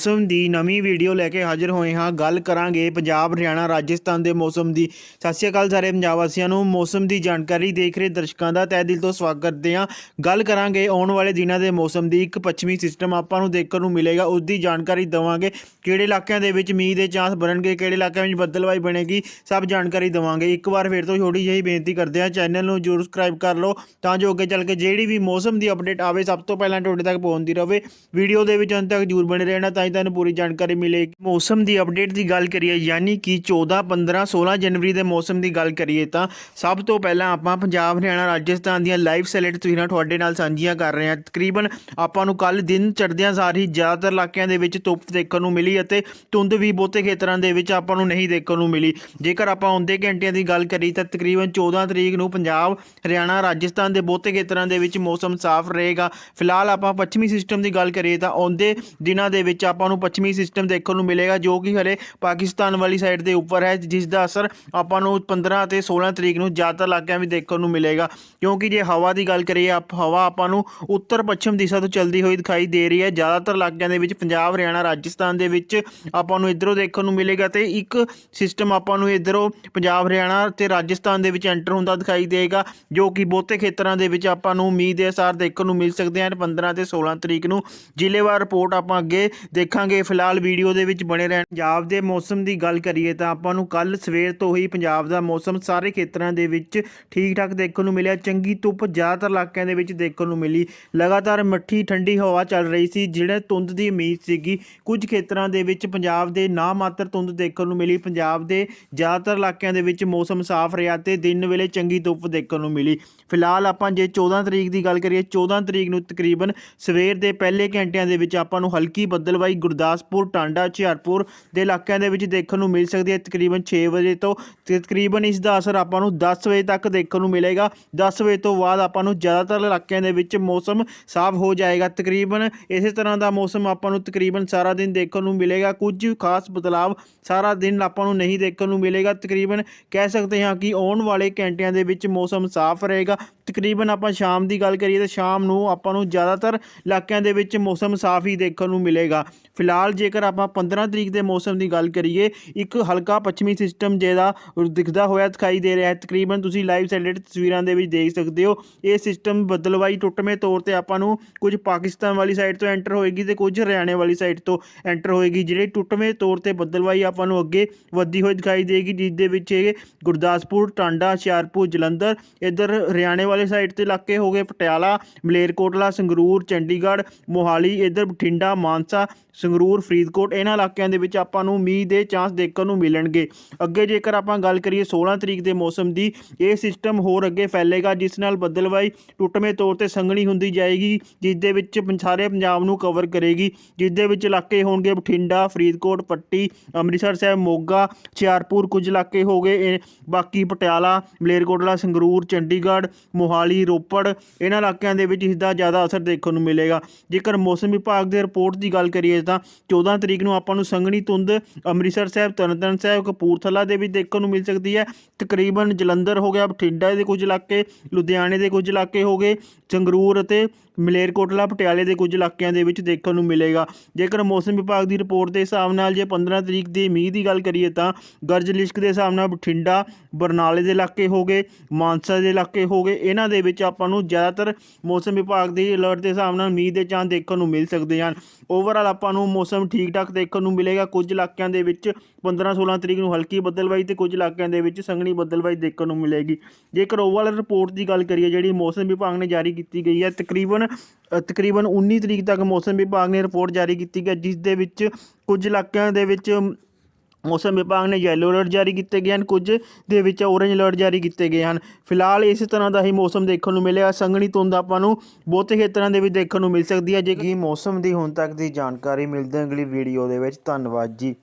ਮੌਸਮ ਦੀ ਨਵੀਂ ਵੀਡੀਓ ਲੈ ਕੇ ਹਾਜ਼ਰ ਹੋਏ ਹਾਂ। ਗੱਲ ਕਰਾਂਗੇ ਪੰਜਾਬ, ਹਰਿਆਣਾ, ਰਾਜਸਥਾਨ ਦੇ ਮੌਸਮ ਦੀ। ਸਤਿ ਸ਼੍ਰੀ ਅਕਾਲ ਸਾਰੇ ਪੰਜਾਬ ਵਾਸੀਆਂ ਨੂੰ। ਮੌਸਮ ਦੀ ਜਾਣਕਾਰੀ ਦੇਖ ਰਹੇ ਦਰਸ਼ਕਾਂ ਦਾ ਤਹਿ ਦਿਲ ਤੋਂ ਸਵਾਗਤ ਕਰਦੇ ਹਾਂ। ਗੱਲ ਕਰਾਂਗੇ ਆਉਣ ਵਾਲੇ ਦਿਨਾਂ ਦੇ ਮੌਸਮ ਦੀ। ਇੱਕ ਪੱਛਮੀ ਸਿਸਟਮ ਆਪਾਂ ਨੂੰ ਦੇਖਣ ਨੂੰ ਮਿਲੇਗਾ, ਉਸ ਦੀ ਜਾਣਕਾਰੀ ਦਵਾਂਗੇ। ਕਿਹੜੇ ਇਲਾਕਿਆਂ ਦੇ ਵਿੱਚ ਮੀਂਹ ਦੇ ਚਾਂਸ ਬਣਨਗੇ, ਕਿਹੜੇ ਇਲਾਕਿਆਂ ਵਿੱਚ ਬੱਦਲਵਾਈ ਬਣੇਗੀ, ਸਭ ਜਾਣਕਾਰੀ ਦਵਾਂਗੇ। ਇੱਕ ਵਾਰ ਫਿਰ ਤੋਂ ਛੋਟੀ ਜਿਹੀ ਬੇਨਤੀ ਕਰਦੇ ਹਾਂ, ਚੈਨਲ ਨੂੰ ਜਰੂਰ ਸਬਸਕ੍ਰਾਈਬ ਕਰ ਲਓ, ਤਾਂ ਜੋ ਅੱਗੇ ਚੱਲ ਕੇ ਜਿਹੜੀ ਵੀ ਮੌਸਮ ਦੀ ਅਪਡੇਟ ਆਵੇ, ਸਭ ਤੋਂ ਪਹਿਲਾਂ ਤੁਹਾਡੇ ਤੱਕ ਪਹੁੰਚਦੀ ਰਹੇ। ਵੀਡੀਓ ਦੇ ਵਿੱਚ ਅੰਤ ਤੱਕ ਜਰੂਰ ਬਣੇ ਰਹਿਣਾ, ਤਾਂ ਹੀ ਤੁਹਾਨੂੰ ਪੂਰੀ ਜਾਣਕਾਰੀ ਮਿਲੇਗੀ ਮੌਸਮ ਦੀ ਅਪਡੇਟ ਦੀ ਗੱਲ ਕਰੀਏ, ਯਾਨੀ ਕਿ 14 15 16 ਜਨਵਰੀ ਦੇ ਮੌਸਮ ਦੀ ਗੱਲ ਕਰੀਏ ਤਾਂ ਸਭ ਤੋਂ ਪਹਿਲਾਂ ਆਪਾਂ ਪੰਜਾਬ, ਹਰਿਆਣਾ, ਰਾਜਸਥਾਨ ਦੀਆਂ ਲਾਈਵ ਸੈਲਟ ਤਸਵੀਰਾਂ ਤੁਹਾਡੇ ਨਾਲ ਸਾਂਝੀਆਂ ਕਰ ਰਹੇ ਹਾਂ। ਤਕਰੀਬਨ ਆਪਾਂ ਨੂੰ ਕੱਲ ਦਿਨ ਚੜ੍ਹਦਿਆਂ ਸਾਰ ਹੀ ਜ਼ਿਆਦਾਤਰ ਇਲਾਕਿਆਂ ਦੇ ਵਿੱਚ ਧੁੱਪ ਦੇਖਣ ਨੂੰ ਮਿਲੀ ਅਤੇ ਧੁੰਦ ਵੀ ਬਹੁਤੇ ਖੇਤਰਾਂ ਦੇ ਵਿੱਚ ਆਪਾਂ ਨੂੰ ਨਹੀਂ ਦੇਖਣ ਨੂੰ ਮਿਲੀ। ਜੇਕਰ ਆਪਾਂ ਆਉਂਦੇ ਘੰਟਿਆਂ ਦੀ ਗੱਲ ਕਰੀ ਤਾਂ ਤਕਰੀਬਨ 14 ਤਰੀਕ ਨੂੰ ਪੰਜਾਬ, ਹਰਿਆਣਾ, ਰਾਜਸਥਾਨ ਦੇ ਬਹੁਤੇ ਖੇਤਰਾਂ ਦੇ ਵਿੱਚ ਮੌਸਮ ਸਾਫ਼ ਰਹੇਗਾ। ਫਿਲਹਾਲ ਆਪਾਂ ਪੱਛਮੀ ਸਿਸਟਮ ਦੀ ਗੱਲ ਕਰੀਏ ਤਾਂ ਆਉਂਦੇ ਦਿਨਾਂ ਦੇ ਵਿੱਚ ਆਪਾਂ ਆਪਾਂ ਨੂੰ ਪੱਛਮੀ ਸਿਸਟਮ ਦੇਖਣ ਨੂੰ ਮਿਲੇਗਾ, ਜੋ ਕਿ ਹਲੇ ਪਾਕਿਸਤਾਨ ਵਾਲੀ ਸਾਈਡ ਦੇ ਉੱਪਰ ਹੈ, ਜਿਸ ਦਾ ਅਸਰ ਆਪਾਂ ਨੂੰ 15 ਅਤੇ 16 ਤਰੀਕ ਨੂੰ ਜ਼ਿਆਦਾਤਰ ਇਲਾਕਿਆਂ ਵਿੱਚ ਦੇਖਣ ਨੂੰ ਮਿਲੇਗਾ। ਕਿਉਂਕਿ ਜੇ ਹਵਾ ਦੀ ਗੱਲ ਕਰੀਏ, ਆਪ ਹਵਾ ਆਪਾਂ ਨੂੰ ਉੱਤਰ ਪੱਛਮ ਦਿਸ਼ਾ ਤੋਂ ਚੱਲਦੀ ਹੋਈ ਦਿਖਾਈ ਦੇ ਰਹੀ ਹੈ। ਜ਼ਿਆਦਾਤਰ ਇਲਾਕਿਆਂ ਦੇ ਵਿੱਚ ਪੰਜਾਬ, ਹਰਿਆਣਾ, ਰਾਜਸਥਾਨ ਦੇ ਵਿੱਚ ਆਪਾਂ ਨੂੰ ਇਧਰੋਂ ਦੇਖਣ ਨੂੰ ਮਿਲੇਗਾ ਤੇ ਇੱਕ ਸਿਸਟਮ ਆਪਾਂ ਨੂੰ ਇਧਰੋਂ ਪੰਜਾਬ, ਹਰਿਆਣਾ ਤੇ ਰਾਜਸਥਾਨ ਦੇ ਵਿੱਚ ਐਂਟਰ ਹੁੰਦਾ ਦਿਖਾਈ ਦੇਗਾ, ਜੋ ਕਿ ਬਹੁਤੇ ਖੇਤਰਾਂ ਦੇ ਵਿੱਚ ਆਪਾਂ ਨੂੰ ਉਮੀਦ ਦੇ ਅਸਾਰ ਦੇਖਣ ਨੂੰ ਮਿਲ ਸਕਦੇ ਹਨ। 15 ਤੇ 16 ਤਰੀਕ ਨੂੰ ਜ਼ਿਲ੍ਹੇਵਾਰ ਰਿਪੋਰਟ ਆਪਾਂ ਅੱਗੇ ਦੇਖਾਂਗੇ। ਫਿਲਹਾਲ ਵੀਡੀਓ ਦੇ ਵਿੱਚ ਬਣੇ ਰਹਿਣ ਪੰਜਾਬ ਦੇ ਮੌਸਮ ਦੀ ਗੱਲ ਕਰੀਏ ਤਾਂ ਆਪਾਂ ਨੂੰ ਕੱਲ ਸਵੇਰ ਤੋਂ ਹੀ ਪੰਜਾਬ ਦਾ ਮੌਸਮ ਸਾਰੇ ਖੇਤਰਾਂ ਦੇ ਵਿੱਚ ਠੀਕ ਠਾਕ ਦੇਖਣ ਨੂੰ ਮਿਲਿਆ। ਚੰਗੀ ਧੁੱਪ ਜ਼ਿਆਦਾਤਰ ਇਲਾਕਿਆਂ ਦੇ ਵਿੱਚ ਦੇਖਣ ਨੂੰ ਮਿਲੀ। ਲਗਾਤਾਰ ਮੱਠੀ ਠੰਡੀ ਹਵਾ ਚੱਲ ਰਹੀ ਸੀ, ਜਿਹੜੇ ਧੁੰਦ ਦੀ ਉਮੀਦ ਸੀਗੀ। ਕੁਝ ਖੇਤਰਾਂ ਦੇ ਵਿੱਚ ਪੰਜਾਬ ਦੇ ਨਾ ਮਾਤਰ ਧੁੰਦ ਦੇਖਣ ਨੂੰ ਮਿਲੀ। ਪੰਜਾਬ ਦੇ ਜ਼ਿਆਦਾਤਰ ਇਲਾਕਿਆਂ ਦੇ ਵਿੱਚ ਮੌਸਮ ਸਾਫ਼ ਰਿਹਾ ਤੇ ਦਿਨ ਵੇਲੇ ਚੰਗੀ ਧੁੱਪ ਦੇਖਣ ਨੂੰ ਮਿਲੀ। ਫਿਲਹਾਲ ਆਪਾਂ ਜੇ 14 ਤਰੀਕ ਦੀ ਗੱਲ ਕਰੀਏ 14 ਤਰੀਕ ਨੂੰ ਤਕਰੀਬਨ ਸਵੇਰ ਦੇ ਪਹਿਲੇ ਘੰਟਿਆਂ ਦੇ ਵਿੱਚ ਆਪਾਂ ਨੂੰ ਹਲਕੀ ਬੱਦਲਵਾਈ ਗੁਰਦਾਸਪੁਰ, ਟਾਂਡਾ, ਹੁਸ਼ਿਆਰਪੁਰ ਦੇ ਇਲਾਕਿਆਂ ਦੇ ਵਿੱਚ ਦੇਖਣ ਨੂੰ ਮਿਲ ਸਕਦੀ ਹੈ। ਤਕਰੀਬਨ 6 ਵਜੇ ਤੋਂ ਤਕਰੀਬਨ ਇਸ ਦਾ ਅਸਰ ਆਪਾਂ ਨੂੰ 10 ਵਜੇ ਤੱਕ ਦੇਖਣ ਨੂੰ ਮਿਲੇਗਾ। 10 ਵਜੇ ਤੋਂ ਬਾਅਦ ਆਪਾਂ ਨੂੰ ਜ਼ਿਆਦਾਤਰ ਇਲਾਕਿਆਂ ਦੇ ਵਿੱਚ ਮੌਸਮ ਸਾਫ਼ ਹੋ ਜਾਏਗਾ। ਤਕਰੀਬਨ ਇਸੇ ਤਰ੍ਹਾਂ ਦਾ ਮੌਸਮ ਆਪਾਂ ਨੂੰ ਤਕਰੀਬਨ ਸਾਰਾ ਦਿਨ ਦੇਖਣ ਨੂੰ ਮਿਲੇਗਾ। ਕੁਝ ਖਾਸ ਬਦਲਾਵ ਸਾਰਾ ਦਿਨ ਆਪਾਂ ਨੂੰ ਨਹੀਂ ਦੇਖਣ ਨੂੰ ਮਿਲੇਗਾ। ਤਕਰੀਬਨ ਕਹਿ ਸਕਦੇ ਹਾਂ ਕਿ ਆਉਣ ਵਾਲੇ ਘੰਟਿਆਂ ਦੇ ਵਿੱਚ ਮੌਸਮ ਸਾਫ਼ ਰਹੇਗਾ। ਤਕਰੀਬਨ ਆਪਾਂ ਸ਼ਾਮ ਦੀ ਗੱਲ ਕਰੀਏ ਤਾਂ ਸ਼ਾਮ ਨੂੰ ਆਪਾਂ ਨੂੰ ਜ਼ਿਆਦਾਤਰ ਇਲਾਕਿਆਂ ਦੇ ਵਿੱਚ ਮੌਸਮ ਸਾਫ਼ ਹੀ ਦੇਖਣ ਨੂੰ ਮਿਲੇਗਾ। ਫਿਲਹਾਲ ਜੇਕਰ ਆਪਾਂ 15 ਤਰੀਕ ਦੇ ਮੌਸਮ ਦੀ ਗੱਲ ਕਰੀਏ, ਇੱਕ ਹਲਕਾ ਪੱਛਮੀ ਸਿਸਟਮ ਜਿਹਦਾ ਦਿਖਦਾ ਹੋਇਆ ਦਿਖਾਈ ਦੇ ਰਿਹਾ ਹੈ। ਤਕਰੀਬਨ ਤੁਸੀਂ ਲਾਈਵ ਸੈਟੇਲਾਈਟ ਤਸਵੀਰਾਂ ਦੇ ਵਿੱਚ ਦੇਖ ਸਕਦੇ ਹੋ। ਇਹ ਸਿਸਟਮ ਬਦਲਵਾਈ ਟੁੱਟਵੇਂ ਤੌਰ ਤੇ ਆਪਾਂ ਨੂੰ ਕੁਝ ਪਾਕਿਸਤਾਨ ਵਾਲੀ ਸਾਈਡ ਤੋਂ ਐਂਟਰ ਹੋਏਗੀ ਤੇ ਕੁਝ ਹਰਿਆਣੇ ਵਾਲੀ ਸਾਈਡ ਤੋਂ ਐਂਟਰ ਹੋਏਗੀ। ਜਿਹੜੇ ਟੁੱਟਵੇਂ ਤੌਰ ਤੇ ਬਦਲਵਾਈ ਆਪਾਂ ਨੂੰ ਅੱਗੇ ਵੱਧਦੀ ਹੋਈ ਦਿਖਾਈ ਦੇਗੀ, ਜਿਸ ਦੇ ਵਿੱਚ ਇਹ ਗੁਰਦਾਸਪੁਰ, ਟਾਂਡਾ, ਹੁਸ਼ਿਆਰਪੁਰ, ਜਲੰਧਰ, ਇੱਧਰ ਹਰਿਆਣੇ ਵਾਲੇ ਸਾਈਡ ਤੇ ਇਲਾਕੇ ਹੋ ਗਏ। ਪਟਿਆਲਾ, ਮਲੇਰਕੋਟਲਾ, ਸੰਗਰੂਰ, ਚੰਡੀਗੜ੍ਹ, ਮੋਹਾਲੀ, ਇੱਧਰ ਬਠਿੰਡਾ, ਮਾਨਸਾ ਸੰਗਰੂਰ ਫਰੀਦਕੋਟ, ਇਹਨਾਂ ਇਲਾਕਿਆਂ ਦੇ ਵਿੱਚ ਆਪਾਂ ਨੂੰ ਮੀਂਹ ਦੇ ਚਾਂਸ ਦੇਖਣ ਨੂੰ ਮਿਲਣਗੇ। ਅੱਗੇ ਜੇਕਰ ਆਪਾਂ ਗੱਲ ਕਰੀਏ 16 ਤਰੀਕ ਦੇ ਮੌਸਮ ਦੀ, ਇਹ ਸਿਸਟਮ ਹੋਰ ਅੱਗੇ ਫੈਲੇਗਾ, ਜਿਸ ਨਾਲ ਬੱਦਲਵਾਈ ਟੁੱਟਵੇਂ ਤੌਰ ਤੇ ਸੰਘਣੀ ਹੁੰਦੀ ਜਾਏਗੀ, ਜਿਸ ਦੇ ਵਿੱਚ ਸਾਰੇ ਪੰਜਾਬ ਨੂੰ ਕਵਰ ਕਰੇਗੀ, ਜਿਸ ਦੇ ਵਿੱਚ ਇਲਾਕੇ ਹੋਣਗੇ ਬਠਿੰਡਾ, ਫਰੀਦਕੋਟ, ਪੱਟੀ, ਅੰਮ੍ਰਿਤਸਰ ਸਾਹਿਬ, ਮੋਗਾ, ਹੁਸ਼ਿਆਰਪੁਰ, ਕੁਝ ਇਲਾਕੇ ਹੋ ਗਏ ਬਾਕੀ ਪਟਿਆਲਾ, ਮਲੇਰਕੋਟਲਾ, ਸੰਗਰੂਰ, ਚੰਡੀਗੜ੍ਹ, ਮੋਹਾਲੀ, ਰੋਪੜ, ਇਹਨਾਂ ਇਲਾਕਿਆਂ ਦੇ ਵਿੱਚ ਇਸ ਦਾ ਜ਼ਿਆਦਾ ਅਸਰ ਦੇਖਣ ਨੂੰ ਮਿਲੇਗਾ। ਜੇਕਰ ਮੌਸਮ ਵਿਭਾਗ ਦੇ ਰਿਪੋਰਟ ਦੀ ਗੱਲ ਕਰੀਏ ਤਾਂ 14 ਤਰੀਕ ਨੂੰ ਆਪਾਂ ਨੂੰ ਸੰਘਣੀ ਧੁੰਦ ਅੰਮ੍ਰਿਤਸਰ ਸਾਹਿਬ, ਤਰਨਤਾਰਨ ਸਾਹਿਬ, ਕਪੂਰਥਲਾ ਦੇ ਵਿੱਚ ਦੇਖਣ ਨੂੰ ਮਿਲ ਸਕਦੀ ਹੈ। ਤਕਰੀਬਨ ਜਲੰਧਰ ਹੋ ਗਿਆ, ਬਠਿੰਡਾ ਦੇ ਕੁਝ ਇਲਾਕੇ, ਲੁਧਿਆਣੇ ਦੇ ਕੁਝ ਇਲਾਕੇ ਹੋ ਗਏ, ਸੰਗਰੂਰ ਅਤੇ ਮਲੇਰਕੋਟਲਾ ਪਟਿਆਲੇ ਦੇ ਕੁਝ ਇਲਾਕਿਆਂ ਦੇ ਵਿੱਚ ਦੇਖਣ ਨੂੰ ਮਿਲੇਗਾ। ਜੇਕਰ ਮੌਸਮ ਵਿਭਾਗ ਦੀ ਰਿਪੋਰਟ ਦੇ ਹਿਸਾਬ ਨਾਲ ਜੇ 15 ਤਰੀਕ ਦੀ ਮੀਂਹ ਦੀ ਗੱਲ ਕਰੀਏ ਤਾਂ ਗਰਜ ਲਿਸ਼ਕ ਦੇ ਹਿਸਾਬ ਨਾਲ ਬਠਿੰਡਾ, ਬਰਨਾਲੇ ਦੇ ਇਲਾਕੇ ਹੋ ਗਏ, ਮਾਨਸਾ ਦੇ ਇਲਾਕੇ ਹੋ ਗਏ, ਇਹਨਾਂ ਦੇ ਵਿੱਚ ਆਪਾਂ ਨੂੰ ਜ਼ਿਆਦਾਤਰ ਮੌਸਮ ਵਿਭਾਗ ਦੀ ਅਲਰਟ ਦੇ ਹਿਸਾਬ ਨਾਲ ਮੀਂਹ ਦੇ ਚਾਂਸ ਦੇਖਣ ਨੂੰ ਮਿਲ ਸਕਦੇ ਹਨ। ਓਵਰਆਲ ਆਪਾਂ ਨੂੰ ਮੌਸਮ ਠੀਕ ਠਾਕ ਦੇਖਣ ਨੂੰ ਮਿਲੇਗਾ। ਕੁਝ ਇਲਾਕਿਆਂ ਦੇ ਵਿੱਚ 15 16 ਤਰੀਕ ਨੂੰ ਹਲਕੀ ਬੱਦਲਵਾਈ ਤੇ ਕੁਝ ਇਲਾਕਿਆਂ ਦੇ ਵਿੱਚ ਸੰਘਣੀ ਬੱਦਲਵਾਈ ਦੇਖਣ ਨੂੰ ਮਿਲੇਗੀ। ਜੇਕਰ ਓਵਰਆਲ ਰਿਪੋਰਟ ਦੀ ਗੱਲ ਕਰੀਏ, ਜਿਹੜੀ ਮੌਸਮ ਵਿਭਾਗ ਨੇ ਜਾਰੀ ਕੀਤੀ ਗਈ ਹੈ, ਤਕਰੀਬਨ ਤਕਰੀਬਨ 19 ਤਰੀਕ ਤੱਕ ਮੌਸਮ ਵਿਭਾਗ ਨੇ ਰਿਪੋਰਟ ਜਾਰੀ ਕੀਤੀ ਗਈ ਹੈ, ਜਿਸ ਦੇ ਵਿੱਚ ਕੁਝ ਇਲਾਕਿਆਂ ਦੇ ਵਿੱਚ ਮੌਸਮ ਵਿਭਾਗ ਨੇ ਯੈਲੋ ਅਲਰਟ ਜਾਰੀ ਕੀਤੇ ਗਏ ਹਨ ਕੁਝ ਦੇ ਵਿੱਚ ਔਰੇਂਜ ਅਲਰਟ ਜਾਰੀ ਕੀਤੇ ਗਏ ਹਨ। ਫਿਲਹਾਲ ਇਸੇ ਤਰ੍ਹਾਂ ਦਾ ਹੀ ਮੌਸਮ ਦੇਖਣ ਨੂੰ ਮਿਲਿਆ। ਸੰਘਣੀ ਧੁੰਦ ਆਪਾਂ ਨੂੰ ਬਹੁਤੇ ਖੇਤਰਾਂ ਦੇ ਵਿੱਚ ਦੇਖਣ ਨੂੰ ਮਿਲ ਸਕਦੀ ਹੈ ਜੇ ਕਿ ਮੌਸਮ ਦੀ ਹੁਣ ਤੱਕ ਦੀ ਜਾਣਕਾਰੀ ਮਿਲਦੇ ਅਗਲੀ ਵੀਡੀਓ ਦੇ ਵਿੱਚ। ਧੰਨਵਾਦ ਜੀ।